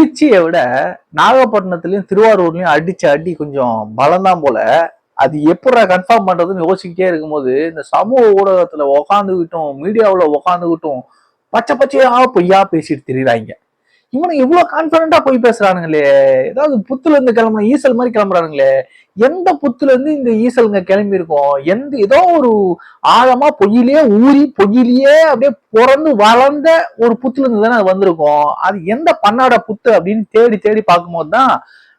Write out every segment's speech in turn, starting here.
திருச்சியை விட நாகப்பட்டினத்துலயும் திருவாரூர்லயும் அடிச்ச அடி கொஞ்சம் பலம்தான் போல. அது எப்படா கன்ஃபார்ம் பண்றதுன்னு யோசிக்கிட்டே இருக்கும்போது இந்த சமூக ஊடகத்துல உக்காந்துக்கிட்டும் மீடியாவில் உக்காந்துக்கிட்டும் பச்சை பச்சையா பொய்யா பேசிட்டு திரியுறாங்க. இவனுக்கு இவ்வளவு கான்பிடண்டா போய் பேசுறானுங்களே? ஏதாவது புத்துல இருந்து கிளம்புன ஈசல் மாதிரி கிளம்புறானுங்களே. எந்த புத்துல இருந்து இந்த ஈசலுங்க கிளம்பி இருக்கும்? எந்த ஏதோ ஒரு ஆழமா பொய்யிலேயே ஊறி பொய்யிலேயே அப்படியே பிறந்து வளர்ந்த ஒரு புத்துல இருந்து தானே அது வந்திருக்கும். அது எந்த பண்ணாட புத்து அப்படின்னு தேடி தேடி பார்க்கும்போது தான்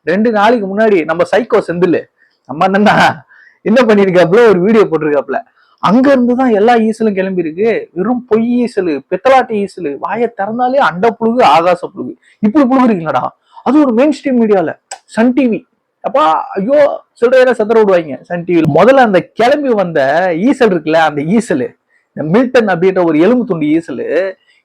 ரெண்டு நாளைக்கு முன்னாடி நம்ம சைக்கோ செந்தில். நம்ம என்னன்னா என்ன பண்ணிருக்காப்புல ஒரு வீடியோ போட்டிருக்காப்புல. அங்க இருந்துதான் எல்லா ஈசலும் கிளம்பி இருக்கு வெறும் பொய் ஈசலு பித்தலாட்டு ஈசலு வாயை திறந்தாலே அண்ட புழுகு ஆகாச புழுகு. இப்படி புழுகுறீங்களாடா? அது ஒரு மெயின் ஸ்ட்ரீம் மீடியால சன் டிவி அப்பா ஐயோ சொல்றதெல்லாம் சதுர விடுவாங்க சன் டிவி முதல்ல அந்த கிளம்பி வந்த ஈசல் இருக்குல்ல அந்த ஈசலு இந்த மில்டன் அப்படின்ற ஒரு எலும்பு துண்டு ஈசலு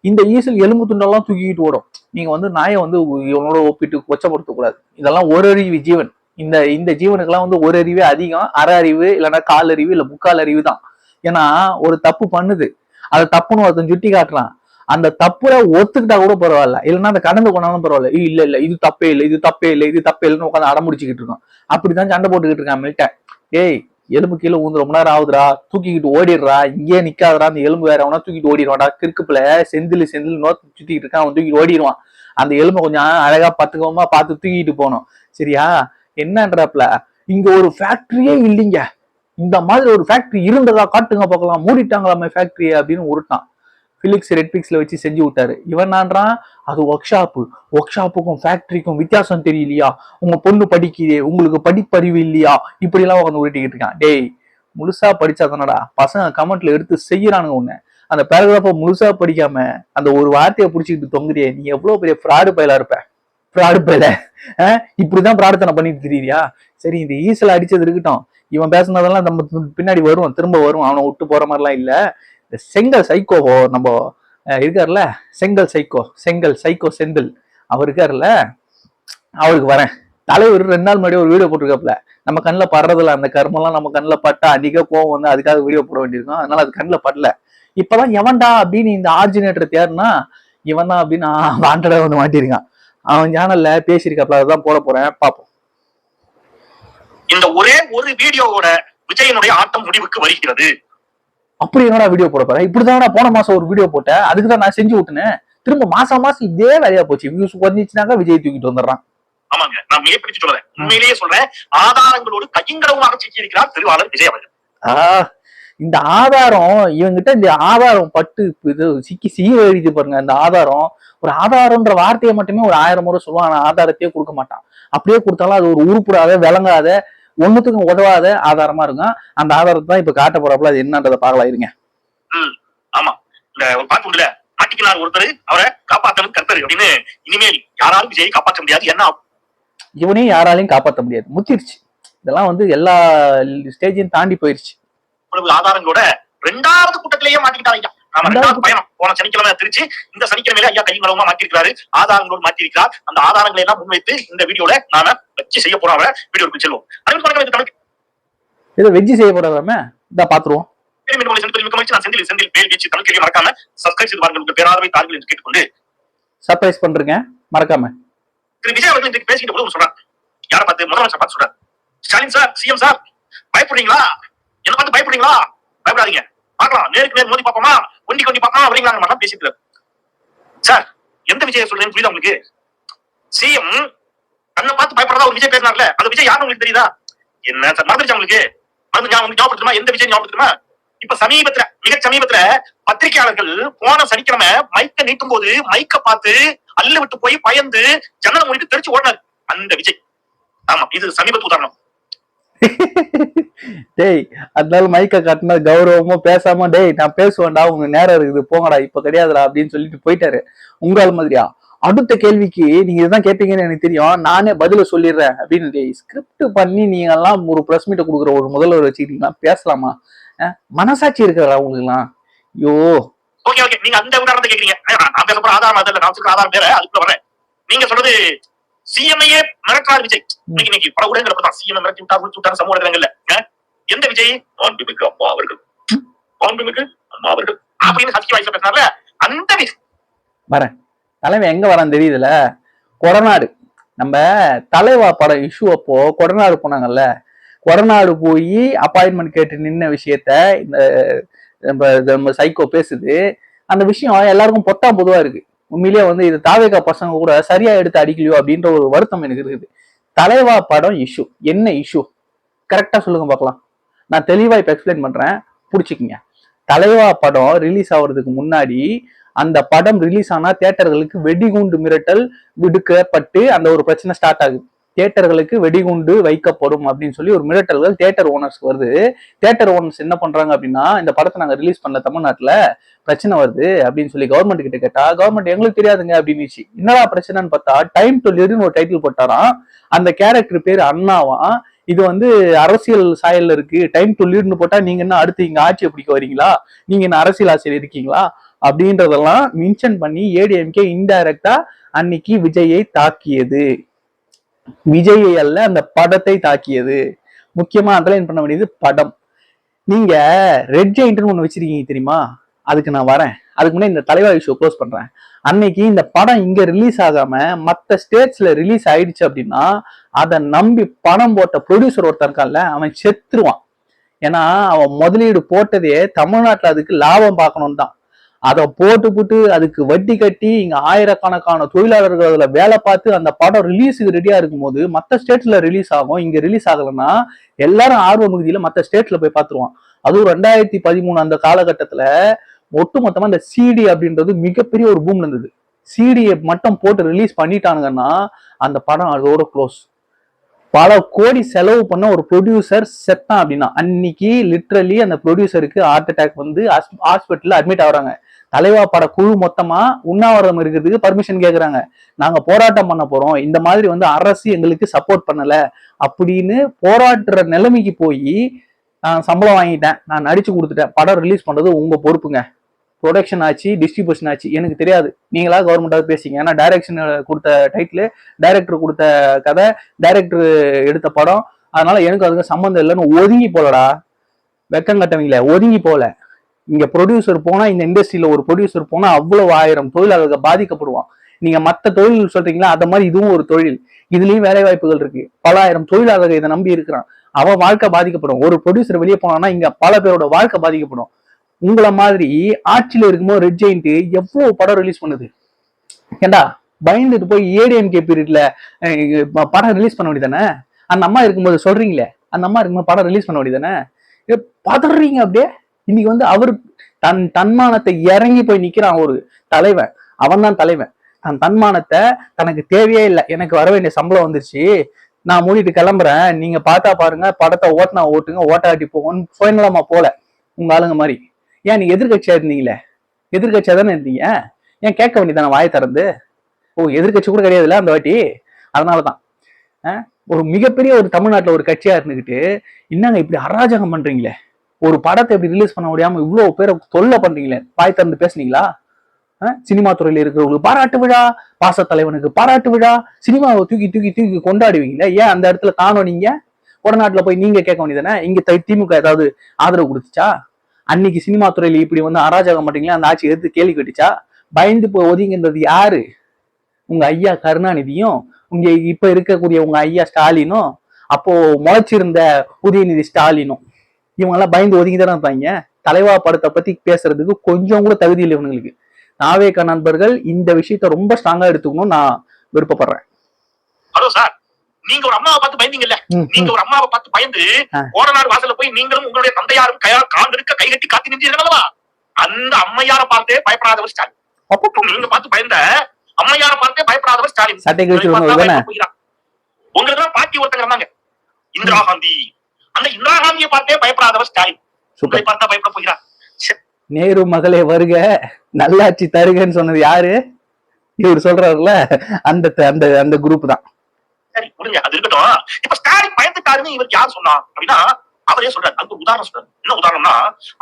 இந்த ஈசல் எலும்பு துண்டெல்லாம் தூக்கிட்டு ஓடும். நீங்க வந்து நாயை வந்து இவனோட ஒப்பிட்டு கொச்சப்படுத்த கூடாது இதெல்லாம் ஒரு அறிவு ஜீவன். இந்த இந்த ஜீவனுக்கெல்லாம் வந்து ஒரு அறிவே அதிகம். அரை அறிவு இல்லைன்னா கால் அறிவு இல்ல முக்கால் அறிவு தான். ஏன்னா ஒரு தப்பு பண்ணுது. அதை தப்புன்னு ஒருத்தன் சுட்டி காட்டுறான். அந்த தப்புல ஒத்துக்கிட்டா கூட பரவாயில்ல. இல்லைன்னா அந்த கடந்து போனாலும் பரவாயில்ல. "ஏய், இல்ல இல்ல இது தப்பே இல்லை இது தப்பே இல்லை இது தப்பே இல்லைன்னு உட்காந்து அடமுடிச்சுக்கிட்டு இருக்கோம் அப்படிதான் சண்டை போட்டுக்கிட்டு இருக்கான் மில்ட்ட ஏய் எலும்பு கீழே ஊந்து ரொம்ப நேரம் ஆகுதுடா. தூக்கிக்கிட்டு ஓடிடுறா. இங்கே நிக்காதடா. அந்த எலும்பு வேற அவனா தூக்கிட்டு ஓடிடுவான்டா. கிறுக்குப்புல செந்தில் செந்தில் நோத்து சுத்திக்கிட்டு இருக்கான். அவன் தூக்கிட்டு ஓடிடுவான். அந்த எலும்பை கொஞ்சம் அழகா பத்துக்கமா பார்த்து தூக்கிட்டு போகணும் சரியா? என்னன்றப்பல இங்க ஒரு ஃபேக்டரியே இல்லைங்க. இந்த மாதிரி ஒரு ஃபேக்டரி இருந்ததா காட்டுங்க பார்க்கலாம். மூடிட்டாங்களாமே ஃபேக்டரி அப்படின்னு உருட்டான் ஃபிலிக்ஸ் ரெட்பிக்ஸ்ல வச்சு செஞ்சு விட்டாரு. இவன் நான்றான் அது ஒர்க் ஷாப்பு ஒர்க் ஷாப்புக்கும் ஃபேக்டரிக்கும் வித்தியாசம் தெரியலையா? உங்க பொண்ணு படிக்கிறே உங்களுக்கு படிப்பறிவு இல்லையா? இப்படிலாம் உட்காந்து உருட்டிக்கிட்டு இருக்கான். டேய் முழுசா படிச்சா தானடா பசங்க கமெண்ட்ல எடுத்து செய்யறானுங்க உன்னை. அந்த பேராகிராஃபை முழுசா படிக்காம அந்த ஒரு வார்த்தையை பிடிச்சிக்கிட்டு தொங்குறியே நீ எவ்வளவு பெரிய ஃப்ராடு பயலா இருப்ப? ஃப்ராடு பயல. இப்படிதான் பிரார்த்தனை பண்ணிட்டு தெரியுறியா சரி இந்த ஈசல் அடிச்சது இருக்கட்டும். இவன் பேசுனதெல்லாம் நம்ம பின்னாடி வரும் திரும்ப வரும். அவனை விட்டு போற மாதிரிலாம் இல்ல. இந்த செங்கல் சைக்கோவோ நம்ம இருக்காருல்ல? செங்கல் சைக்கோ செங்கல் சைக்கோ செந்தில். அவர் இருக்காருல்ல? அவருக்கு வரேன். தலைவர் ரெண்டு நாள் முன்னாடி ஒரு வீடியோ போட்டிருக்காப்புல. நம்ம கண்ணில் படுறதில்ல அந்த கர்மெல்லாம் நம்ம கண்ணில் பட்டா அதிக கோவம் வந்து அதுக்காக வீடியோ போட வேண்டியிருக்கும். அதனால அது கண்ணில் படல. இப்பதான் எவன்டா அப்படின்னு இந்த ஆர்ஜினேட்டர் தேர்னா இவன் தான் அப்படின்னு வாண்டடா வந்து மாட்டிருக்கான் அவன் சேனல்ல பேசியிருக்காப்புல அதான் போட போறேன் பார்ப்போம். இந்த ஒரே ஒரு வீடியோவோட விஜயனுடைய ஆட்டம் முடிவுக்கு வருகிறது. அப்படி என்னடா வீடியோ போட போறேன் இப்படிதான் போன மாசம் ஒரு வீடியோ போட்டேன் அதுக்கு தான் நான் செஞ்சு விட்டுனேன். திரும்ப மாசம் மாசம் இதே வேலையா போச்சு. வியூஸ் குறைஞ்சிச்சுனாக்கா விஜய் தூக்கிட்டு வந்துடுறான். ஆமாங்க நான் மிகப்பிடிச்சு சொல்றேன். உண்மையிலேயே சொல்றேன் ஆதாரங்களோடு கையங்கடவுமாக சிக்கியிருக்கிறார் திருவாளர் விஜய் அவர்கள். ஆஹ் இந்த ஆதாரம் இவங்கிட்ட இந்த ஆதாரம் பட்டு இது சிக்கி சீவ எழுதி பாருங்க இந்த ஆதாரம். ஒரு ஆதாரம்ன்ற வார்த்தையை மட்டுமே ஒரு ஆயிரம் முறை சொல்லுவான் ஆனா ஆதாரத்தையே கொடுக்க மாட்டான். அப்படியே கொடுத்தாலும் அது ஒரு உருப்படாத விளங்காத ஒண்ணுத்துக்கும் உதவாத ஆதாரமா இருக்கும். அந்த ஆதாரத்தை தான் இப்ப காட்ட போறாப்புல அது என்னன்றதை பார்க்கலாம் இருங்க. ஆமா. இந்த பாட்டு உண்டுல மாட்டிக்கினார் ஒருத்தர் அவரை காப்பாத்தணும் கர்த்தர் அப்படின்னு. இனிமேல் யாராலும் விஜயை காப்பாற்ற முடியாது என்ன ஆகும்? இவனையும் யாராலையும் காப்பாற்ற முடியாது. முத்திருச்சு. இதெல்லாம் வந்து எல்லா ஸ்டேஜையும் தாண்டி போயிருச்சு. இவ்வளவு ஆதாரங்களோட ரெண்டாவது கூட்டத்திலேயே மாட்டிக்கிட்டாங்க. ஆமா ரெண்டாவது பயணம். போன சனிக்கிழமை திருச்சி இந்த சனிக்கிழமையில ஐயா கையங்களவுமா மாட்டிருக்காரு ஆதாரங்களோடு மாட்டிருக்கிறார் அந்த ஆதாரங்களை எல்லாம் முன்வைத்து இந்த வீடியோல நாம வச்சு செய்ய போறோம் அவரை. வீடியோக்கு செல்வோம். இது வெஜ்ஜி செய்ய போறாம இதா பாத்துருவோம். செந்தில் செந்தில் வீச்சு தமிழ் மறக்காம சப்ஸ்கிரைப் செய்து பாருங்கள். பேராதரவை தாருங்கள் என்று கேட்டுக்கொண்டு சர்ப்ரைஸ் பண்றீங்க. மறக்காம. திரு விஜய் அவர்கள் இன்றைக்கு பேசிக்கிட்ட போது சொல்றார். யாரை பார்த்து? முதலமைச்சர் பார்த்து சொல்றார். ஸ்டாலின் சார் சிஎம் சார் பயப்படுறீங்களா? என்ன பார்த்து பயப்படுறீங்களா? பயப்படாதீங்க. பார்க்கலாம். நேருக்கு நேர் மோதி பார்ப்போமா? ஒண்டி கொண்டி பார்க்கலாம் அப்படிங்களா நம்ம பேசிட்டு சார் எந்த விஜய சொல்றேன்னு புரியுதா உங்களுக்கு? சிஎம் தன்னை பார்த்து பயப்படுறதா ஒரு விஜய் பேசினார்ல? அந்த விஜய் யாருன்னு உங்களுக்கு தெரியுதா? என்ன சார் மறந்துருச்சா உங்களுக்கு? மறந்து ஞாபகம் உங்களுக்கு ஞாபகப்படுத்துமா? எந்த விஜய் ஞாபகப்படுத்துமா? இப்ப சமீபத்துல மிக சமீபத்துல பத்திரிகையாளர்கள் போன சனிக்கிழமை மைக்க நீட்டும் போது மைக்க பார்த்து அள்ளு விட்டு போய் பயந்து ஜன்னல் மூடிட்டு தெரிச்சு ஓடினார். அந்த விஜய். ஆமா இது சமீபத்து உதாரணம். டேய் அதனால மைக்க காட்டினா கௌரவமா பேசாம டேய் நான் பேசுவேன்டா உங்க நேரம் இருக்குது போங்கடா இப்ப கிடையாதுடா அப்படின்னு சொல்லிட்டு போயிட்டாரு. உங்களால் மாதிரியா? அடுத்த கேள்விக்கு நீங்க இதுதான் கேட்பீங்கன்னு எனக்கு தெரியும். நானே பதில சொல்லிடுறேன். அப்படின்னு டேய் ஸ்கிரிப்ட் பண்ணி நீங்க எல்லாம் ஒரு பிரஸ் மீட்டை கொடுக்குற ஒரு முதல்வர் வச்சுக்கிட்டீங்களா பேசலாமா? மனசாட்சி இருக்கிறா உங்களுக்குலாம் ஐயோ. ஓகே ஓகே நீங்க அந்த உதாரணத்தை கேக்குறீங்க நான் நான் பேச போற ஆதாரம் அதில்ல நான் சொல்ற ஆதாரம் வேற அதுக்குள்ள வரேன் நீங்க சொல்றது சிஎம்ஐயே மிரட்டார் விஜய். இன்னைக்கு பல ஊடகங்கள் சிஎம் மிரட்டி விட்டார் விட்டு விட்டார் சமூக இடங்கள்ல எந்த விஜய்? மாண்புமிகு அம்மா அவர்கள். மாண்புமிகு அம்மா அவர்கள். அப்படின்னு ஹஸ்கி வாய்ஸ்ல பேசினார்ல அந்த விஜய் தலைவன் எங்க வரான் தெரியுதுல? கொடநாடு. நம்ம தலைவா படம் இஷ்யூ அப்போ கொடநாடு போனாங்கல்ல? கொடநாடு போய் அப்பாயின்மெண்ட் கேட்டு நின்ன விஷயத்த இந்த நம்ம சைக்கோ பேசுது. அந்த விஷயம் எல்லாருக்கும் பொத்தா பொதுவா இருக்கு. உண்மையிலேயே வந்து இது தாவேகா பசங்க கூட சரியா எடுத்து அடிக்கலையோ அப்படின்ற ஒரு வருத்தம் எனக்கு இருக்குது. தலைவா படம் இஷ்யூ என்ன இஷ்யூ கரெக்டா சொல்லுங்க பார்க்கலாம். நான் தெளிவா இப்ப எக்ஸ்பிளைன் பண்றேன். புடிச்சுக்கிங்க. தலைவா படம் ரிலீஸ் ஆகுறதுக்கு முன்னாடி அந்த படம் ரிலீஸ் ஆனா தியேட்டர்களுக்கு வெடிகுண்டு மிரட்டல் விடுக்கப்பட்டு அந்த ஒரு பிரச்சனை ஸ்டார்ட் ஆகுது. தியேட்டர்களுக்கு வெடிகுண்டு வைக்கப்படும் அப்படின்னு சொல்லி ஒரு மிரட்டல்கள் தியேட்டர் ஓனர்ஸ் வருது. தியேட்டர் ஓனர்ஸ் என்ன பண்றாங்க அப்படின்னா இந்த படத்தை நாங்க ரிலீஸ் பண்ணல தமிழ்நாட்டுல பிரச்சனை வருது அப்படின்னு சொல்லி கவர்மெண்ட் கிட்ட கேட்டா கவர்மெண்ட் எங்களுக்கு தெரியாதுங்க அப்படின்னு என்னடா பிரச்சனைன்னு பார்த்தா டைம் டு லிவ்னு ஒரு டைட்டில் போட்டாராம். அந்த கேரக்டர் பேர் அண்ணாவாம் இது வந்து அரசியல் சாயல்ல இருக்கு. டைம் டு லீட்னு போட்டா நீங்க என்ன அடுத்து இங்க ஆட்சியை பிடிக்க வரீங்களா? நீங்க என்ன அரசியல் ஆட்சியில் இருக்கீங்களா? அப்படின்றதெல்லாம் மென்ஷன் பண்ணி ஏடிஎம்கே இன்டைரக்டா அன்னைக்கு விஜயை தாக்கியது. விஜயை அல்ல அந்த படத்தை தாக்கியது. முக்கியமா அண்டர்லைன் பண்ண வேண்டியது? படம். நீங்க ரெட் ஜெயின்ட்னு ஒண்ணு வச்சிருக்கீங்க தெரியுமா? அதுக்கு நான் வரேன். அதுக்கு முன்னாடி இந்த தலைவாய் ஷோ க்ளோஸ் பண்றேன். அன்னைக்கு இந்த படம் இங்க ரிலீஸ் ஆகாம மற்ற ஸ்டேட்ஸ்ல ரிலீஸ் ஆயிடுச்சு அப்படின்னா அதை நம்பி பணம் போட்ட ப்ரொடியூசர் ஒருத்தன் இருக்கான்ல அவன் செத்துருவான். ஏன்னா அவன் முதலீடு போட்டதே தமிழ்நாட்டுல அதுக்கு லாபம் பார்க்கணும் தான். அதை போட்டு போட்டு அதுக்கு வட்டி கட்டி இங்க ஆயிரக்கணக்கான தொழிலாளர்கள் அதுல வேலை பார்த்து அந்த படம் ரிலீஸுக்கு ரெடியா இருக்கும்போது மற்ற ஸ்டேட்ஸ்ல ரிலீஸ் ஆகும். இங்க ரிலீஸ் ஆகலைன்னா எல்லாரும் ஆர்வ மிகுதியில மற்ற ஸ்டேட்ஸ்ல போய் பார்த்துருவான். அதுவும் ரெண்டாயிரத்தி பதிமூணு அந்த காலகட்டத்துல ஒட்டுமொத்தமா இந்த சிடி அப்படின்றது மிகப்பெரிய ஒரு பூம் இருந்தது. சிடியை மட்டும் போட்டு ரிலீஸ் பண்ணிட்டானுங்கன்னா அந்த படம் அதோட க்ளோஸ் பல கோடி செலவு பண்ண ஒரு ப்ரொடியூசர் செத்தான் அப்படின்னா. அன்னைக்கு லிட்ரலி அந்த ப்ரொடியூசருக்கு ஹார்ட் அட்டாக் வந்து ஹாஸ்பிட்டல்ல அட்மிட் ஆகுறாங்க. தலைவா பட குழு மொத்தமா உண்ணாவிரதம் இருக்கிறதுக்கு பர்மிஷன் கேட்கறாங்க நாங்க போராட்டம் பண்ண போறோம். இந்த மாதிரி வந்து அரசு எங்களுக்கு சப்போர்ட் பண்ணல அப்படின்னு போராடுற நிலைமைக்கு போய் நான் சம்பளம் வாங்கிட்டேன். நான் நடிச்சு கொடுத்துட்டேன். படம் ரிலீஸ் பண்றது உங்க பொறுப்புங்க. ப்ரொடக்ஷன் ஆச்சு டிஸ்ட்ரிபியூஷன் ஆச்சு. எனக்கு தெரியாது. நீங்களா கவர்மெண்டாவது பேசிங்க ஏன்னா டைரக்ஷன் கொடுத்த டைட்டில் டைரக்டர் கொடுத்த கதை டைரக்டர் எடுத்த படம். அதனால எனக்கு அதுக்கு சம்மந்தம் இல்லைன்னு ஒதுங்கி போலடா. வெக்கம் கட்டவங்கள ஒதுங்கி போல. இங்க ப்ரொடியூசர் போனா இந்த இண்டஸ்ட்ரியில ஒரு ப்ரொடியூசர் போனா அவ்வளவு ஆயிரம் தொழிலாளர்கள் பாதிக்கப்படுவான். நீங்க மத்த தொழில் சொல்றீங்களா அந்த மாதிரி இதுவும் ஒரு தொழில். இதுலயும் வேலை வாய்ப்புகள் இருக்கு. பல ஆயிரம் தொழிலாளர்கள் இதை நம்பி இருக்கிறான். அவன் வாழ்க்கை பாதிக்கப்படும். ஒரு ப்ரொடியூசர் வெளியே போனான்னா இங்க பல பேரோட வாழ்க்கை பாதிக்கப்படும். உங்களை மாதிரி ஆட்சியில இருக்கும்போது ரெட் ஜெயிண்ட் எவ்வளவு படம் ரிலீஸ் பண்ணுது? ஏண்டா பயந்துட்டு போய் ஏடிஎம்கே பீரியட்ல படம் ரிலீஸ் பண்ண வேண்டியதானே அந்த அம்மா இருக்கும்போது சொல்றீங்களே அந்த அம்மா இருக்கும்போது படம் ரிலீஸ் பண்ண வேண்டியதானே பதறீங்க அப்படியே. இன்னைக்கு வந்து அவர் தன் தன்மானத்தை இறங்கி போய் நிக்கிறான் ஒரு தலைவன். அவன் தான் தலைவன். தன் தன்மானத்தை தனக்கு தேவையே இல்லை. எனக்கு வர வேண்டிய சம்பளம் வந்துருச்சு. நான் மூடிட்டு கிளம்புறேன். நீங்க பார்த்தா பாருங்க படத்தை ஓட்டினா ஓட்டுங்க ஓட்டாட்டி போகணும் ஃபைனலாமா போல உங்க ஆளுங்க மாதிரி. ஏன் நீ எதிர்கட்சியா இருந்தீங்களே? எதிர்கட்சியா தானே இருந்தீங்க? ஏன் கேட்க வேண்டியதான வாயை திறந்து? ஓ எதிர்கட்சி கூட கிடையாதுல்ல அந்த வாட்டி? அதனாலதான். தான் ஒரு மிகப்பெரிய ஒரு தமிழ்நாட்டில் ஒரு கட்சியா இருந்துகிட்டு என்னங்க இப்படி அராஜகம் பண்றீங்களே? ஒரு படத்தை எப்படி ரிலீஸ் பண்ண முடியாம இவ்வளவு பேரை தொல்லை பண்றீங்களே? பாய் திறந்து பேசுனீங்களா? சினிமா துறையில இருக்கிறவங்களுக்கு பாராட்டு விழா பாச தலைவனுக்கு பாராட்டு விழா சினிமாவை தூக்கி தூக்கி தூக்கி கொண்டாடுவீங்களே ஏன் அந்த இடத்துல தானும் நீங்க? வடநாட்டுல போய் நீங்க கேட்க வேண்டியதானே இங்க திமுக ஏதாவது ஆதரவு கொடுத்துச்சா? அன்னைக்கு சினிமா துறையில இப்படி வந்து அராஜகம் பண்றீங்களா? அந்த ஆட்சி எடுத்து கேள்வி கேட்டுச்சா? பயந்து போய் ஒதுங்கின்றது யாரு? உங்க ஐயா கருணாநிதியும் உங்க இப்ப இருக்கக்கூடிய உங்க ஐயா ஸ்டாலினும் அப்போ முளைச்சிருந்த உதயநிதி ஸ்டாலினும். இவங்க எல்லாம் பயந்து ஒதுங்கி தானே இருப்பாங்க. தலைவா படத்தை பத்தி பேசுறதுக்கு கொஞ்சம் கூட தகுதி இல்லை இவங்களுக்கு. நாவேக நண்பர்கள் இந்த விஷயத்த ரொம்ப ஸ்ட்ராங்கா எடுத்துக்கணும் நான் விருப்பப்படுறேன். ஹலோ சார் நீங்க ஒரு அம்மாவை பார்த்து பயந்தீங்கல்ல? நீங்க. ஒரு அம்மாவை பார்த்து பயந்து. கோடநாடு வாசல்ல போய் நீங்களும் உங்களுடைய தந்தையாரும் கையா காண்டிருக்க கைகட்டி காத்து நின்றீர்களா அந்த அம்மையார பார்த்தே பயப்படாதவர் ஸ்டாலின். அப்பப்போ. நீங்க பார்த்து பயந்த அம்மையார பார்த்தே பயப்படாதவர் ஸ்டாலின். உங்களுக்கு தான்? பாட்டி ஒருத்தங்க இருந்தாங்க. இந்திரா காந்தி அந்த இந்திரா காந்தியை பார்த்தே பயப்படாதவர் ஸ்டாலின். சூப்பர். பார்த்தா பயப்பட போகிறார் நேரு மகளே வருக. நல்லாட்சி தருகன்னு சொன்னது யாரு? இவர் சொல்றாருல அந்த அந்த அந்த குரூப் தான். சரி முடிஞ்ச அது இருக்கட்டும். இப்ப ஸ்டாலின் பயந்துட்டாருன்னு இவருக்கு யார் சொன்னா? அப்படின்னா அவரே சொல்றாரு. அதுக்கு ஒரு உதாரணம் சொல்றாரு. என்ன உதாரணம்னா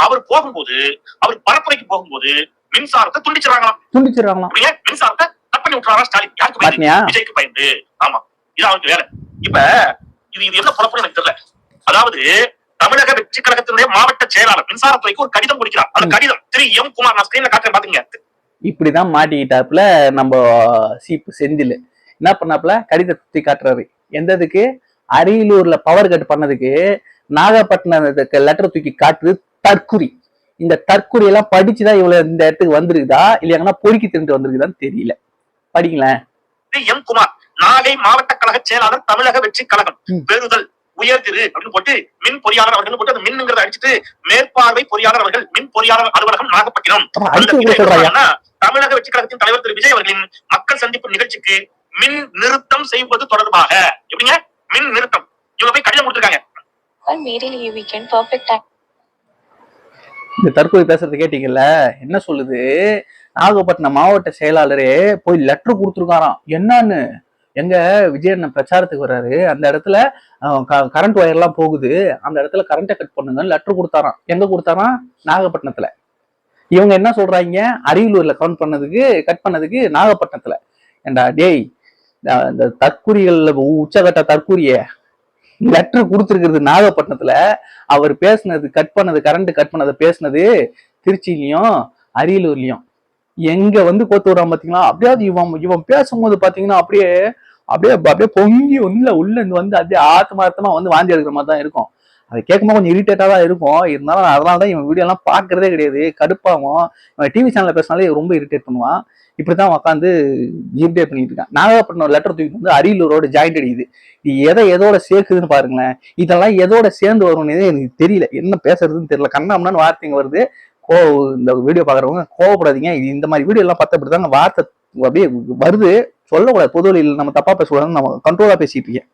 அவர் போகும்போது அவர் பரப்புரைக்கு போகும்போது மின்சாரத்தை துண்டிச்சிடறாங்களாம். துண்டிச்சிடறாங்களாம். மின்சாரத்தை கட் பண்ணி விட்டுறாரா ஸ்டாலின்? யாருக்கு பயந்து? விஜய்க்கு பயந்து. ஆமா. இது அவருக்கு வேலை. இப்ப இது இது என்ன குழப்பம் எனக்கு தெரியல. அதாவது தமிழக வெற்றி கழகத்தினுடைய மாவட்ட செயலாளர் மின்சாரத்துறைக்கு ஒரு கடிதம் கொடுக்கிறார். அந்த. கடிதம் திரு எம் குமார் நான் ஸ்கிரீன்ல காட்டுறேன் பாத்துங்க இப்படிதான் மாட்டிக்கிட்டாப்புல நம்ம சீப்பு செந்தில். என்ன பண்ணாப்புல? கடிதத்தை தூக்கி காட்டுறாரு. எந்த இதுக்கு? அரியலூர்ல பவர் கட் பண்ணதுக்கு நாகப்பட்டினத்துக்கு லெட்டர் தூக்கி காட்டுது தற்குறி. இந்த தற்குறி எல்லாம் படிச்சுதான் இவ்வளவு இந்த இடத்துக்கு வந்திருக்குதா? இல்லையாங்கன்னா பொறுக்கி திரிந்து வந்திருக்குதான்னு தெரியல. படிங்களேன். எம் குமார் நாகை மாவட்ட கழக செயலாளர் தமிழக வெற்றி கழகம். பெறுதல் உயர் திரு அப்படின்னு போட்டு மின் பொறியாளர் அவர்கள் போட்டு அந்த மின்ங்கிறத அடிச்சுட்டு மேற்பார்வை பொறியாளர் அவர்கள் மின் பொறியாளர் அலுவலகம் நாகப்பட்டினம். தமிழக வெற்றி தலைவர் திரு விஜய் அவர்களின் மக்கள் சந்திப்பு நிகழ்ச்சிக்கு மின் நிறுத்தம் செய்வது தொடர்பாக எப்படிங்க? மின் நிறுத்தம். இவங்க போய் கடிதம் கொடுத்துருக்காங்க. இந்த தற்கொலை பேசுறது கேட்டீங்கல்ல என்ன சொல்லுது? நாகப்பட்டினம் மாவட்ட செயலாளரே போய் லெட்டர் கொடுத்துருக்காராம். என்னன்னு? எங்க விஜயண்ணன் பிரச்சாரத்துக்கு வர்றாரு. அந்த இடத்துல கரண்ட் ஒயர்லாம் போகுது. அந்த இடத்துல கரண்ட்டை கட் பண்ணுங்க லெட்டர் கொடுத்தாராம். எங்க கொடுத்தாராம்? நாகப்பட்டினத்துல. இவங்க என்ன சொல்றாங்க? அரியலூர்ல கவுண்ட் பண்ணதுக்கு கட் பண்ணதுக்கு நாகப்பட்டினத்துல. ஏண்டா டேய் இந்த- இந்த தற்கூரிகள்ல உச்சகட்ட தற்கூரிய லெட்டர் கொடுத்துருக்கிறது நாகப்பட்டினத்துல. அவர் பேசினது கட் பண்ணது கரண்ட் கட் பண்ணதை பேசினது திருச்சிலையும் அரியலூர்லயும். எங்க வந்து கோத்து விடுறான் பாத்தீங்களா? அப்படியாவது இவன் இவன் பேசும்போது பாத்தீங்கன்னா அப்படியே அப்படியே அப்படியே பொங்கி உள்ள உள்ள இருந்து வந்து அப்படியே ஆத்மார்த்தமா வந்து வாந்தி எடுக்கிற மாதிரி தான் இருக்கும். அதை கேட்கும்போது கொஞ்சம் இரிட்டேட்டா தான் இருக்கும். இருந்தாலும் அதனால தான் இவன் வீடியோ எல்லாம் பாக்குறதே கிடையாது. கடுப்பாகும் இவன் டிவி சேனலில் பேசினாலே ரொம்ப இரிட்டேட் பண்ணுவான். இப்படிதான் உட்காந்து இரிட்டேட் பண்ணிட்டு இருக்கான். நாகப்பட்டினம் லெட்டர் தூக்கிட்டு வந்து அரியலூரோட ஜாயிண்ட் அடிக்குது. இது எதை எதோட சேர்க்குதுன்னு பாருங்களேன். இதெல்லாம் எதோட சேர்ந்து வரும்னு எனக்கு தெரியல. என்ன பேசுறதுன்னு தெரியல. கண்ணாமண்ணு வார்த்தைங்க வருது. கோ இந்த வீடியோ பாக்குறவங்க கோவப்படாதீங்க. இது இந்த மாதிரி வீடியோ எல்லாம் பார்த்தா இப்படிதாங்க வார்த்தை அப்படியே வருது. சொல்லக்கூடாது. பொது வழியில் நம்ம தப்பா பேசக்கூடாதுன்னு நம்ம கண்ட்ரோலா பேசிட்டு இருக்கேன்.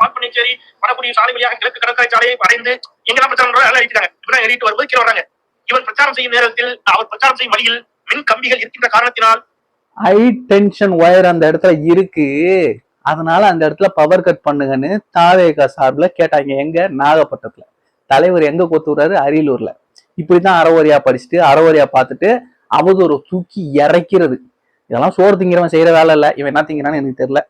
பாப்பனேச்சேரி வடபுடி சாலை வழியாக கிழக்கு கடற்கரை சாலையை அடைந்து எங்கெல்லாம் பிரச்சாரம் எழுதிட்டாங்க இப்பதான் எழுதிட்டு வரும்போது கீழே வராங்க. இவன் பிரச்சாரம் செய்யும் நேரத்தில் அவர் பிரச்சாரம் செய்யும் வழியில் மின் கம்பிகள் இருக்கின்ற காரணத்தினால் ஹை டென்ஷன் ஒயர் அந்த இடத்துல இருக்கு. அதனால அந்த இடத்துல பவர் கட் பண்ணுங்கன்னு தாவேகா சார்பில் கேட்டாங்க. எங்க? நாகப்பட்டினத்துல. தலைவர் எங்க கொத்துறாரு? அரியலூர்ல. இப்படிதான் அறவரியா படிச்சுட்டு அறவரியா பார்த்துட்டு அவதூறு தூக்கி இறைக்கிறது. இதெல்லாம் சோறு திங்கிறவன் செய்யற வேலை இல்ல. இவன் என்ன திங்கிறான்னு எனக்கு தெரியல.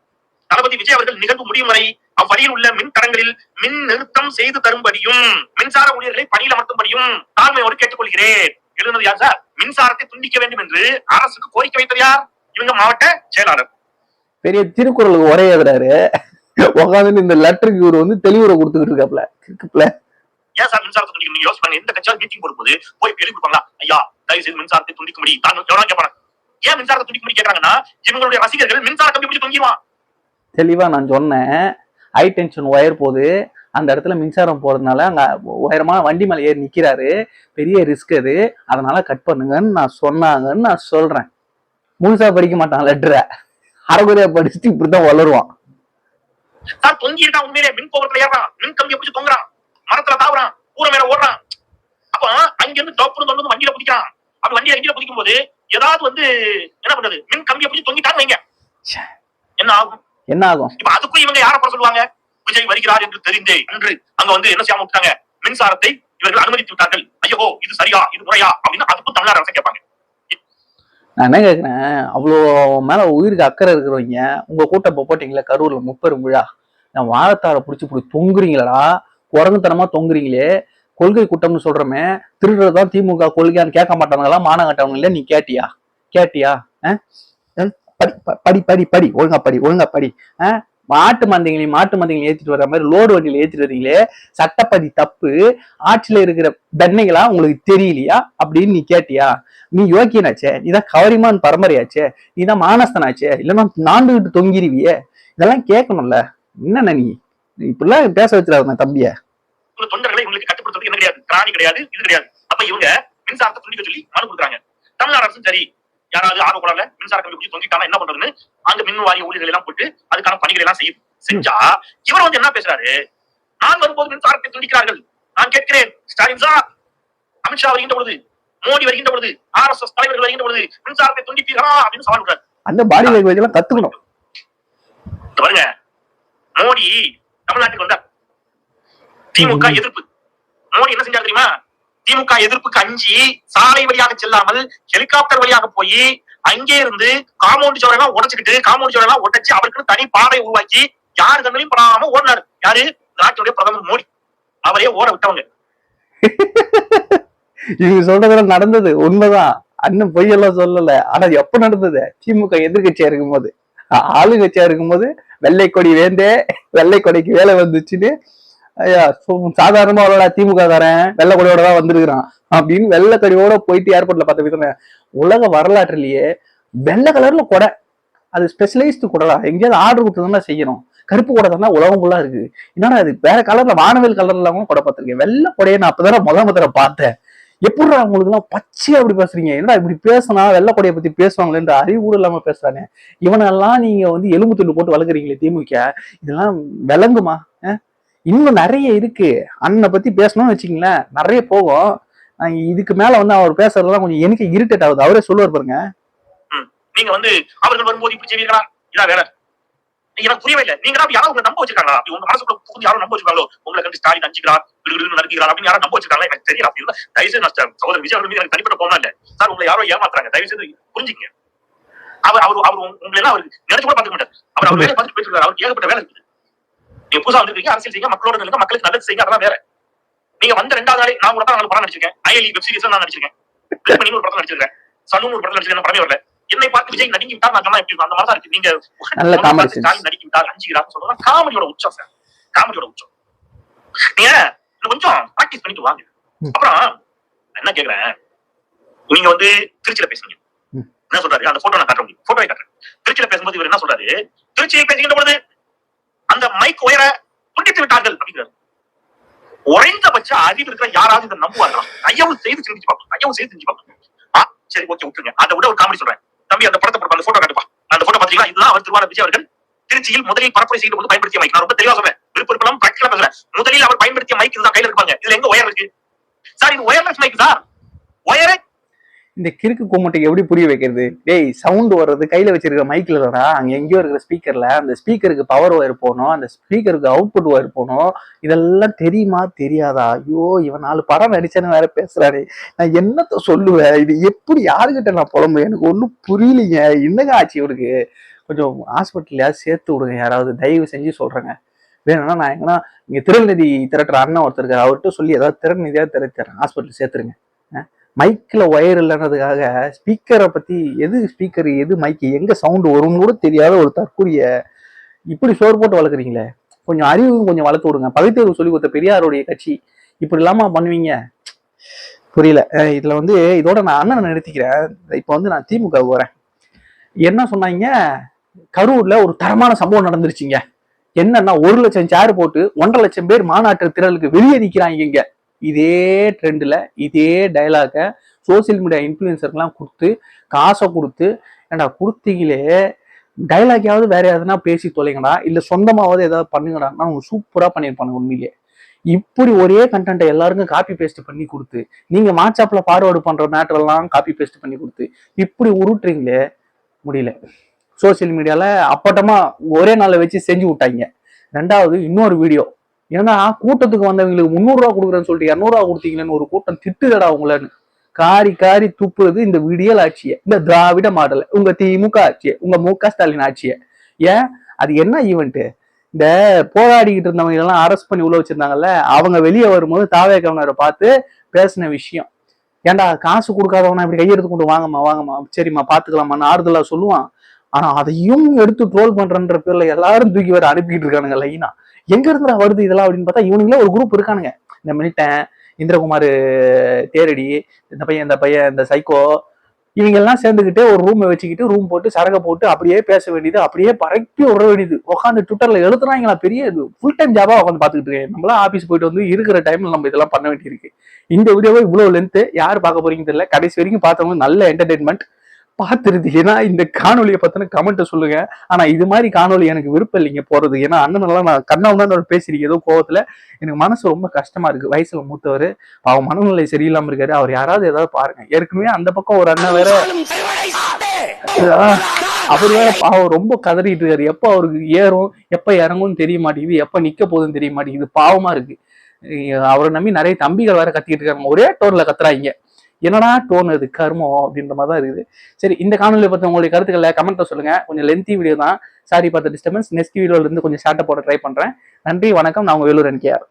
தளபதி விஜய் அவர்கள் நிகழ்வு முடியும் வரை அவ்வழியில் உள்ள மின் தடங்களில் மின் நிறுத்தம் செய்து தரும்படியும் மின்சார ஊழியர்களை பணியில் அமர்த்தும்படியும் தாழ்மையோடு கேட்டுக்கொள்கிறேன். எழுதுனது யார் சார்? மின்சாரத்தை துண்டிக்க வேண்டும் என்று அரசுக்கு கோரிக்கை வைத்தது யார்? இவங்க மாவட்ட செயலாளர். பெரிய திருக்குறளுக்கு உரை எழுதுறாரு உட்காந்து இந்த லெட்டருக்கு இவர் வந்து தெளிவுரை கொடுத்துக்கிட்டு இருக்காப்ல இருக்குப்ல ஏன் சார் மின்சாரத்தை துண்டிக்க நீங்க யோசிப்பாங்க எந்த கட்சியாவது மீட்டிங் போடும்போது போய் எழுதி கொடுப்பாங்களா? ஐயா தயவு செய்து மின்சாரத்தை துண்டிக்கும்படி. தான் எவ்வளவு கேட்பாங்க ஏன் மின்சாரத்தை துண்டிக்கும்படி கேட்கறாங்கன்னா இவங்களுடைய ரசிகர்கள் மின்சார கம்பி பிடிச்சி தொங்கிடுவான். தெளிவா நான் சொன்னேன். ஹை டென்ஷன் ஒயர் போகுது அந்த இடத்துல மின்சாரம் போறதுனால அங்க உயரமான வண்டி மேல ஏறி நிக்கிறாரு. பெரிய ரிஸ்க் அது. அதனால கட் பண்ணுங்கன்னு நான் சொன்னாங்கன்னு நான் சொல்றேன். முழுசா படிக்க மாட்டான் லெட்டரை அரைகுறையா படிச்சுட்டு இப்படிதான் வளருவான். சார் தொங்கி இருக்கான் உண்மையிலே மின் கோபுரத்துல ஏறான் மின் கம்பியை பிடிச்சி தொங்குறான். மரத்துல தாவுறான் கூரை மேல ஓடுறான். அப்ப அங்க இருந்து டோப்புன்னு தொண்டு வந்து வண்டியில பிடிக்கிறான். அப்படி வண்டியில வண்டியில பிடிக்கும் போது ஏதாவது வந்து என்ன பண்றது? மின் கம்பியை பிடிச்சி தொங்கிட்டான்னு வைங்க. என்ன ஆகும்? என்ன ஆகும் இப்ப அதுக்கும் இவங்க யார போட சொல்லுவாங்க? விஜய் வருகிறார் என்று தெரிந்தே அன்று அங்க வந்து என்ன செய்யாம விட்டாங்க? மின்சாரத்தை இவர்கள் அனுமதித்து விட்டார்கள். ஐயோ இது சரியா? இது முறையா? அப்படின்னு அதுக்கும் தமிழ்நாடு அரசு கேட்பாங்க. நான் என்ன கேக்குறேன் அவ்வளோ மேல உயிருக்கு அக்கறை இருக்கிறவங்க உங்க கூட்டம் இப்போ போட்டீங்களே கரூர்ல முப்பெரும் விழா. நான் வாழைத்தாரை பிடிச்சி இப்படி தொங்குறீங்களா குரங்குத்தனமா தொங்குறீங்களே. கொள்கை கூட்டம்னு சொல்றமே திருடுறது தான் திமுக கொள்கையான்னு கேட்க மாட்டாங்களா மானங்கட்டவங்க இல்லை நீ கேட்டியா? கேட்டியா? படி ப- படி படி படி ஒழுங்கா படி ஒழுங்கா படி. மாட்டு மந்தைங்களையும் மாட்டு மந்தைங்களையும் ஏற்றிட்டு வர மாதிரி லோடு வண்டியில் ஏற்றிட்டு வரீங்களே சட்டப்படி தப்பு ஆட்சியில் இருக்கிற பெண்ணைகளா உங்களுக்கு தெரியலையா? அப்படின்னு நீ கேட்டியா? நீ யோக்கியனாச்சே நீதான் கவரிமான் பரம்பரையாச்சே நீ தான் மானஸ்தனாச்சே இல்லைன்னா நாண்டுகிட்டு தொங்கிருவியே. இதெல்லாம் கேட்கணும்ல. என்னண்ணா நீ? நீ இப்படிலாம் பேச வச்சிடாத தம்பியை. என்ன கிடையாது இது கிடையாது. அப்ப இவங்க மின்சாரத்தை துண்டிக்க சொல்லி மனு கொடுக்குறாங்க. தமிழ்நாடு அரசும் சரி யாராவது ஆர்வ கூடாது மின்சார கம்பி பிடிச்சி தொங்கிட்டானா என்ன பண்றதுன்னு அங்க மின் வாரிய ஊழியர்கள் எல்லாம் போட்டு அதுக்கான பணிகளை எல்லாம் செய்யும். செஞ்சா இவர் வந்து என்ன பேசுறாரு? நான் வரும்போது மின்சாரத்தை துண்டிக்கிறார்கள். நான் கேட்கிறேன். ஸ்டாலின் சார் அமித்ஷா வருகின்ற பொழுது மோடி வருகின்ற பொழுது ஆர் எஸ் எஸ் தலைவர்கள் வருகின்ற பொழுது மின்சாரத்தை துண்டிப்பீர்களா அப்படின்னு சவால் விடுறாரு. அந்த லாங்குவேஜ் எல்லாம் கத்துக்கணும். பாருங்க மோடி தமிழ்நாட்டுக்கு வந்தார். திமுக எதிர்ப்பு. மோடி என்ன செஞ்சார் தெரியுமா? திமுக எதிர்ப்புக்கு அஞ்சி சாலை வழியாக செல்லாமல் ஹெலிகாப்டர் வழியாக போய் அங்கே இருந்து காம்பவுண்ட் சுவரெல்லாம் உடைச்சுக்கிட்டு காம்பவுண்ட் சுவரெல்லாம் உடைச்சு அவருக்கு தனி பாதை உருவாக்கி யாரு கண்ணிலையும் படாம ஓடினாரு. யாரு? நாட்டுடைய பிரதமர் மோடி. அவரே ஓட விட்டவங்க. இவங்க சொல்றதெல்லாம் நடந்தது உண்மைதான். அண்ணன் பொய்யெல்லாம் சொல்லல. ஆனா எப்ப நடந்தது? திமுக எதிர்கட்சியா இருக்கும்போது. ஆளுங்கட்சியா இருக்கும்போது வெள்ளை கொடி வேந்தே வெள்ளை கொடிக்கு வேலை வந்துச்சுன்னு ஐயா சாதாரணமா வரல திமுக காரன் வெள்ளக்கொடியோட தான் வந்திருக்கிறான் அப்படின்னு வெள்ளை போயிட்டு ஏர்போர்ட்ல பார்த்த விதமே உலக வரலாற்றுலயே வெள்ளை கலர்ல கொடை. அது ஸ்பெஷலைஸ்டு கொடலா எங்கேயாவது ஆர்டர் கொடுத்ததுனா செய்யணும். கருப்பு கொடை தானே உலகம் ஃபுல்லா இருக்கு. என்னடா அது வேற கலர்ல வானவில் கலர்ல கூட கொடை பார்த்திருக்கேன். வெள்ளை கொடையை நான் அப்பதான் முத முதல்ல பார்த்தேன். எப்படிடா உங்களுக்கு எல்லாம் பச்சையா அப்படி பேசுறீங்க? என்னடா இப்படி பேசினா வெள்ளை கொடையை பத்தி பேசுவாங்களேன்ற அறிவு கூட இல்லாம பேசுறானே. இவனெல்லாம் நீங்க வந்து எலும்பு துண்டு போட்டு வளர்க்குறீங்களே திமுக. இதெல்லாம் விளங்குமா? அஹ்? இன்னும் நிறைய இருக்கு. அண்ணனை பத்தி பேசணும்னு வச்சுங்களேன் நிறைய போகும். இதுக்கு மேல வந்து அவர் பேசுறதுலாம் கொஞ்சம் எனக்கு இரிட்டேட் ஆகுது. அவரே சொல்லுவார் பாருங்க. நீங்க வந்து அவர்கள் வரும்போது இப்படி செய்வீங்களா இதான் வேற எனக்கு புரியவே இல்லை. நீங்க யாரும் உங்களை நம்ப வச்சிருக்காங்களா? அப்படி உங்க மனசுக்குள்ள புகுந்து யாரும் நம்ப வச்சிருக்காங்களோ? உங்களை கண்டு ஸ்டாலின் அஞ்சுக்கிறார் விடுவிடு நடக்கிறார் அப்படின்னு யாரும் நம்ப வச்சிருக்காங்களா? எனக்கு தெரியல. அப்படி இருந்தா தயவுசெய்து நான் சகோதரர் விஜய் அவர்கள் மீது எனக்கு தனிப்பட்ட போனா இல்ல. சார் உங்களை யாரோ ஏமாத்துறாங்க. தயவுசெய்து புரிஞ்சுங்க அவர் அவர் அவர் உங்களை எல்லாம் அவருக்கு நினைச்சு கூட பார்க்க மாட்டார். அவர் அவர் வேலை பார்த்துட்டு போயிட்டு அவருக்கு ஏகப்பட்ட வேலை இருக்குது நீங்க புதுசா வந்துருக்கீங்க அரசியல் செய்யுங்க மக்களோட இருங்க மக்களுக்கு நல்லது செய்யுங்க அதெல்லாம் வேற. நீங்க வந்த ரெண்டாவது நாளே நான் கூட தான் நாலு படம் நடிச்சிருக்கேன். ஐஎல்இ வெப் சீரிஸ் நான் நடிச்சிருக்கேன். ஒரு படம் நடிச்சிருக்கேன். சன்னு ஒரு படம் நடிச்சிருக்கேன் படமே வரல. என்னை பார்த்து விஜய் நடிக்க விட்டா நான் எப்படி அந்த மாதிரி இருக்கு. நீங்க. ஸ்டாலின் நடிக்க விட்டா அஞ்சுக்கிறான்னு சொல்றதா காமெடியோட உச்சம் சார் காமெடியோட உச்சம். நீங்க கொஞ்சம் பிராக்டிஸ் பண்ணிட்டு வாங்க. அப்புறம் என்ன கேக்குறேன்? நீங்க வந்து திருச்சியில பேசுனீங்க. ம். என்ன சொல்றாரு? அந்த போட்டோ நான் காட்ட முடியும் போட்டோவை காட்டுறேன். திருச்சியில பேசும்போது இவர் என்ன சொல்றாரு? திருச்சியை பேசுகின்ற பொழுது அந்த மைக் உயர துண்டித்து விட்டார்கள் அப்படிங்கிறார். குறைந்தபட்ச அறிவு இருக்கிற யாராவது இதை நம்புவார்களா? ஐயாவும் செய்து சிந்திச்சு பார்ப்போம் ஐயாவும் செய்து சிந்திச்சு பார்ப்போம் ஆ சரி ஓகே விட்டுருங்க. அதை விட ஒரு காமெடி சொல்றேன். தம்பி அந்த படத்தை போட்டு அந்த போட்டோ கட்டுப்பா. அந்த போட்டோ பாத்தீங்களா இதுதான் அவர் திருவாரூர் விஜய் அவர்கள் திருச்சியில் முதலில் பரப்புரை செய்யும் போது பயன்படுத்திய மைக் நான் ரொம்ப தெளிவா சொல்றேன். விருப்பம் பிராக்டிகலா பேசுறேன். முதலில் அவர் பயன்படுத்திய மைக் இதுதான். கையில இருப்பாங்க இதுல எங்க ஒயர் இருக்கு? சார் இது ஒயர்லெஸ் மைக் சார். ஒயரே இந்த கிறுக்கு கும்மட்டுக்கு எப்படி புரிய வைக்கிறது? டேய் சவுண்ட் வர்றது கையில வச்சிருக்க மைக்ல வரா அங்க எங்கேயோ இருக்கிற ஸ்பீக்கர்ல அந்த ஸ்பீக்கருக்கு பவர் ஒயர் போகணும் அந்த ஸ்பீக்கருக்கு அவுட்புட் ஒயர் போகணும் இதெல்லாம் தெரியுமா? தெரியாதா? ஐயோ இவன் நாலு படம் நடிச்சேன்னு வேற பேசுறாரு நான் என்னத்த சொல்லுவேன்? இது எப்படி யாருக்கிட்ட நான் புலம்பு எனக்கு ஒன்றும் புரியலைங்க. என்னங்க ஆச்சு இவருக்கு? கொஞ்சம் ஹாஸ்பிட்டல்லையாவது சேர்த்து விடுங்க. யாராவது தயவு செஞ்சு சொல்றேங்க. வேணும்னா நான் எங்கன்னா இங்க திருநிதி திரட்டுற அண்ணன் ஒருத்தர் இருக்கார். அவர்கிட்ட சொல்லி ஏதாவது திறநிதியா திரட்டுறேன். ஹாஸ்பிட்டல் சேர்த்துருங்க. மைக்கில் ஒயர் இல்லைன்றதுக்காக ஸ்பீக்கரை பற்றி எது ஸ்பீக்கர் எது மைக்கு எங்கே சவுண்டு வரும்னு கூட தெரியாத ஒரு தற்கூரிய இப்படி சோறு போட்டு வளர்க்குறீங்களே. கொஞ்சம் அறிவும் கொஞ்சம் வளர்த்து விடுங்க. பகுத்தறிவு சொல்லி கொடுத்த பெரியாருடைய கட்சி இப்படி இல்லாமல் பண்ணுவீங்க? புரியல. இதில் வந்து இதோட நான் அண்ணனை நிறுத்திக்கிறேன். இப்போ வந்து நான் திமுக போகிறேன் என்ன சொன்னாங்க? கரூரில் ஒரு தரமான சம்பவம் நடந்துருச்சுங்க. என்னன்னா ஒரு லட்சம் சேர் போட்டு ஒன்றரை லட்சம் பேர் மாநாட்டு திரளுக்கு வெளியே நிற்கிறாங்க இங்கே. இதே ட்ரெண்டில் இதே டைலாக சோசியல் மீடியா இன்ஃப்ளூயன்சர்க்கெலாம் கொடுத்து காசை கொடுத்து ஏண்டா கொடுத்தீங்களே? டைலாக்யாவது வேற எதுனா பேசி தொலைங்கடா. இல்லை சொந்தமாவது ஏதாவது பண்ணுங்கடா. அவங்க சூப்பராக பண்ணியிருப்பாங்க உண்மையிலேயே இப்படி ஒரே கண்டென்ட்டை எல்லாருக்கும் காப்பி பேஸ்ட் பண்ணி கொடுத்து நீங்கள் வாட்ஸ்அப்பில் ஃபார்வேர்டு பண்ணுற மேட்டரெல்லாம் காப்பி பேஸ்ட் பண்ணி கொடுத்து இப்படி உருட்டுறீங்களே? முடியல. சோசியல் மீடியாவில் அப்பட்டமாக ஒரே நாளில் வச்சு செஞ்சு விட்டாங்க. ரெண்டாவது இன்னொரு வீடியோ ஏன்னா கூட்டத்துக்கு வந்தவங்களுக்கு முந்நூறுரூவா கொடுக்குறேன்னு சொல்லிட்டு இரநூறுவா கொடுத்தீங்களேன்னு ஒரு கூட்டம் திட்டுதடா உங்களன்னு. காரி காரி துப்புறது இந்த விடியல் ஆட்சியை இந்த திராவிட மாடல் உங்க திமுக ஆட்சியை உங்க மு க ஸ்டாலின் ஆட்சியை. ஏன்? அது என்ன ஈவெண்ட்டு இந்த போராடிக்கிட்டு இருந்தவங்க எல்லாம் அரெஸ்ட் பண்ணி உள்ள வச்சிருந்தாங்கல்ல அவங்க வெளியே வரும்போது தாவே கவர்னரை பார்த்து பேசின விஷயம். ஏன்டா காசு கொடுக்காதவனா இப்படி கையெடுத்து கொண்டு வாங்கம்மா வாங்கம்மா சரிம்மா பாத்துக்கலாமான்னு ஆறுதலா சொல்லுவான். ஆனா அதையும் எடுத்து ட்ரோல் பண்றன்ற பேர்ல எல்லாரும் தூக்கி வர அனுப்பிக்கிட்டு இருக்கானுங்க லைனா. எங்க இருந்துடா வருது இதெல்லாம் அப்படின்னு பார்த்தா இவனுங்களே ஒரு குரூப் இருக்கானுங்க. இந்த மினிட்டன் இந்திரகுமார் தேரடி இந்த பையன் இந்த பையன் இந்த சைக்கோ இவங்க எல்லாம் சேர்ந்துக்கிட்டு ஒரு ரூமை வச்சுக்கிட்டு ரூம் போட்டு சரக போட்டு அப்படியே பேச வேண்டியது அப்படியே பறக்கி விட வேண்டியது. உட்காந்து ட்விட்டர்ல எழுதுறாங்களா பெரிய இது. ஃபுல் டைம் ஜாபா உட்காந்து பாத்துக்கிட்டு இருக்கேன். நம்மளா ஆபீஸ் போயிட்டு வந்து இருக்கிற டைம்ல நம்ம இதெல்லாம் பண்ண வேண்டியிருக்கு. இந்த வீடியோவை இவ்வளவு லென்த்து யார் பார்க்க போறீங்க தெரியல. கடைசி வரைக்கும் பார்த்தவங்க நல்ல என்டர்டைன்மெண்ட் பார்த்துருது. ஏன்னா இந்த காணொலியை பத்தின கமெண்ட்டை சொல்லுங்க. ஆனா இது மாதிரி காணொலி எனக்கு விருப்பம் இல்லைங்க போறது. ஏன்னா அண்ணன் எல்லாம் நான் கண்ணா பேசிருக்கீங்க ஏதோ கோவத்துல எனக்கு மனசு ரொம்ப கஷ்டமா இருக்கு. வயசுல மூத்தவர். அவன் மனநிலை சரியில்லாம இருக்காரு. அவர் யாராவது ஏதாவது பாருங்க. ஏற்கனவே அந்த பக்கம் ஒரு அண்ணன் வேற அவர் வேற பாவம் ரொம்ப கதறிட்டு இருக்காரு. எப்ப அவருக்கு ஏறும் எப்ப இறங்கும்னு தெரிய மாட்டேங்குது. எப்ப நிக்க போகுதுன்னு தெரிய மாட்டேங்குது. பாவமா இருக்கு. அவரை நம்பி நிறைய தம்பிகள் வேற கத்திக்கிட்டு இருக்காங்க. ஒரே டோன்ல கத்துறாங்க. என்னடா டோன் அது கர்மம் அப்படின்ற மாதிரி தான் இருக்குது. சரி இந்த காணொலியை பற்றி உங்களுடைய கருத்துக்களை கமெண்ட்ல சொல்லுங்க. கொஞ்சம் லென்த்தி வீடியோ தான். சாரி பார்த்த டிஸ்டர்பன்ஸ் நெக்ஸ்ட் வீடியோல இருந்து கொஞ்சம் ஷார்ட்டை போட ட்ரை பண்றேன். நன்றி வணக்கம். நான் உங்க வேலூர் என்கேஆர்.